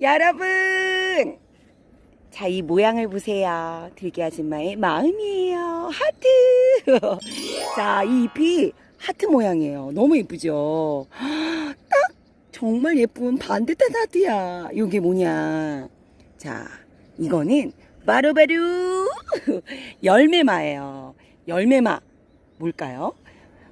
여러분! 자, 이 모양을 보세요. 들기 아줌마의 마음이에요. 하트! 자, 이 잎이 하트 모양이에요. 너무 예쁘죠? 딱 정말 예쁜 반듯한 하트야. 이게 뭐냐? 자, 이거는 바로바로 열매마예요. 열매마. 뭘까요?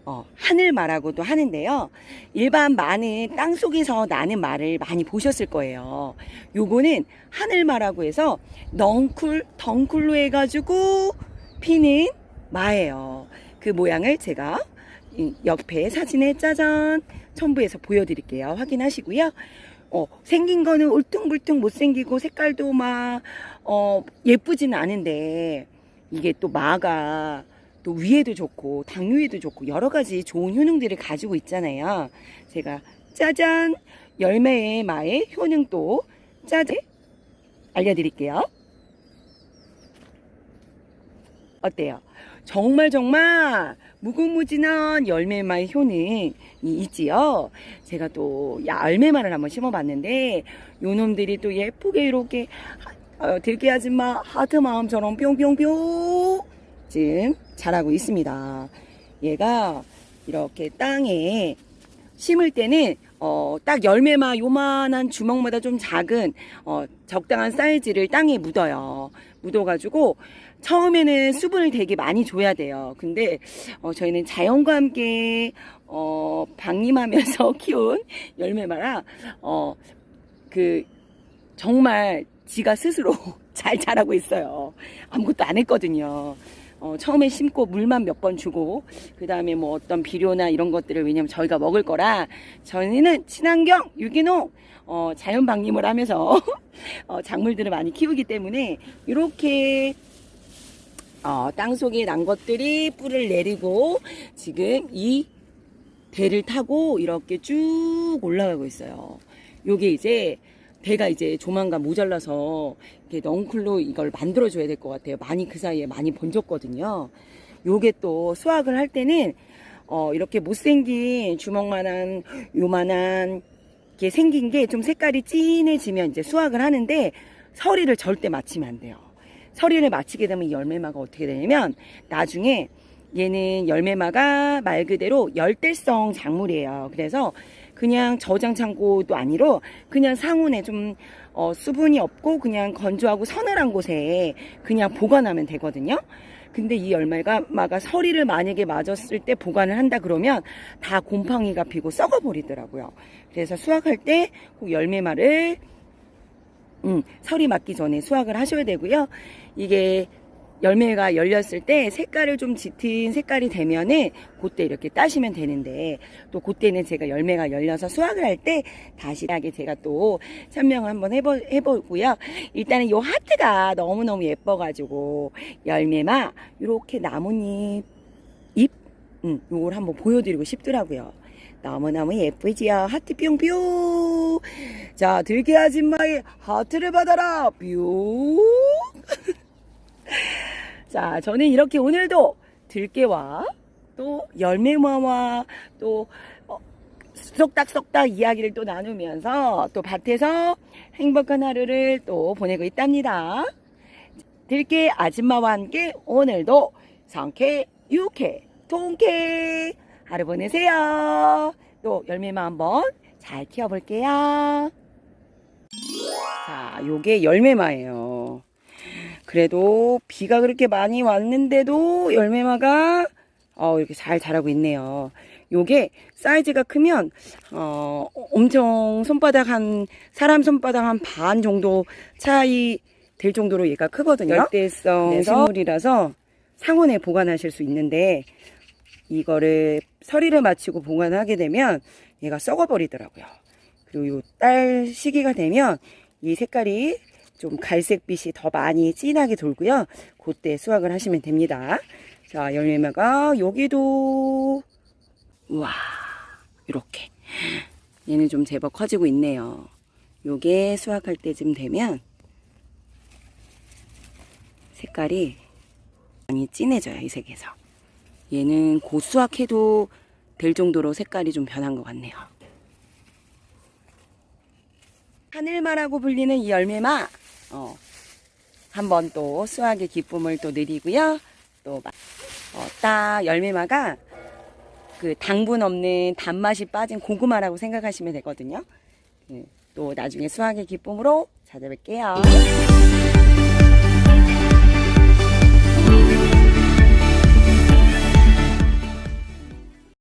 어, 하늘마라고도 하는데요. 일반 마는 땅 속에서 나는 마를 많이 보셨을 거예요. 요거는 하늘마라고 해서 넝쿨, 덩쿨로 해가지고 피는 마예요. 그 모양을 제가 이 옆에 사진에 짜잔 첨부해서 보여드릴게요. 확인하시고요. 어, 생긴 거는 울퉁불퉁 못생기고 색깔도 막, 어, 예쁘진 않은데 이게 또 마가 또 위에도 좋고 당뇨에도 좋고 여러 가지 좋은 효능들을 가지고 있잖아요. 제가 짜잔 열매의 마의 효능도 짜잔 알려드릴게요. 어때요? 정말 정말 무궁무진한 열매마의 효능이 있지요. 제가 또 열매마를 한번 심어봤는데 요놈들이 또 예쁘게 이렇게 어, 들깨 아줌마 하트 마음처럼 뿅뿅뿅 지금 자라고 있습니다. 얘가 이렇게 땅에 심을 때는 어, 딱 열매마 요만한 주먹보다 좀 작은 어, 적당한 사이즈를 땅에 묻어요. 묻어가지고 처음에는 수분을 되게 많이 줘야 돼요. 근데 어, 저희는 자연과 함께 어, 방림하면서 키운 열매마라 어, 그 정말 지가 스스로 잘 자라고 있어요. 아무것도 안 했거든요. 어, 처음에 심고 물만 몇 번 주고 그 다음에 뭐 어떤 비료나 이런 것들을 왜냐면 저희가 먹을 거라 저희는 친환경 유기농 어, 자연 방림을 하면서 어, 작물들을 많이 키우기 때문에 이렇게 어, 땅 속에 난 것들이 뿌리를 내리고 지금 이 배를 타고 이렇게 쭉 올라가고 있어요. 요게 이제 배가 이제 조만간 모자라서 이렇게 넝쿨로 이걸 만들어줘야 될 것 같아요. 많이 그 사이에 많이 번졌거든요. 요게 또 수확을 할 때는 어, 이렇게 못생긴 주먹만한 요만한 게 생긴 게 좀 색깔이 진해지면 이제 수확을 하는데 서리를 절대 맞추면 안 돼요. 서리를 맞추게 되면 이 열매마가 어떻게 되냐면 나중에 얘는 열매마가 말 그대로 열대성 작물이에요. 그래서 그냥 저장 창고도 아니로 그냥 상온에 좀 어, 수분이 없고 그냥 건조하고 서늘한 곳에 그냥 보관하면 되거든요. 근데 이 열매가 마가 서리를 만약에 맞았을 때 보관을 한다 그러면 다 곰팡이가 피고 썩어버리더라고요. 그래서 수확할 때 꼭 열매마를 음, 설이 맞기 전에 수확을 하셔야 되고요. 이게 열매가 열렸을 때 색깔을 좀 짙은 색깔이 되면은 그때 이렇게 따시면 되는데 또 그때는 제가 열매가 열려서 수확을 할 때 다시 하게 제가 또 설명을 한번 해보, 해보고요. 일단은 요 하트가 너무너무 예뻐가지고 열매마 이렇게 나뭇잎 잎 음, 요걸 한번 보여드리고 싶더라고요. 너무너무 예쁘지요? 하트 뿅뿅! 자, 들개 아줌마의 하트를 받아라! 뿅! 자, 저는 이렇게 오늘도 들깨와 또 열매마와 또 어, 쏙닥쏙닥 이야기를 또 나누면서 또 밭에서 행복한 하루를 또 보내고 있답니다. 들깨 아줌마와 함께 오늘도 상쾌, 유쾌, 통쾌 하루 보내세요. 또 열매만 한번 잘 키워볼게요. 자, 요게 열매마예요. 그래도 비가 그렇게 많이 왔는데도 열매마가 어, 이렇게 잘 자라고 있네요. 요게 사이즈가 크면 어, 엄청 손바닥 한 사람 손바닥 한 반 정도 차이 될 정도로 얘가 크거든요. 열대성 식물이라서 상온에 보관하실 수 있는데 이거를 서리를 마치고 보관하게 되면 얘가 썩어버리더라고요. 그리고 요 딸 시기가 되면 이 색깔이 좀 갈색빛이 더 많이 진하게 돌고요. 그때 수확을 하시면 됩니다. 자, 열매마가 여기도 우와 이렇게 얘는 좀 제법 커지고 있네요. 요게 수확할 때쯤 되면 색깔이 많이 진해져요. 이 색에서. 얘는 곧 수확해도 될 정도로 색깔이 좀 변한 것 같네요. 하늘마라고 불리는 이 열매마, 어, 한번 또 수확의 기쁨을 또 누리고요. 또, 막, 어, 딱 열매마가 그 당분 없는 단맛이 빠진 고구마라고 생각하시면 되거든요. 예, 또 나중에 수확의 기쁨으로 찾아뵐게요.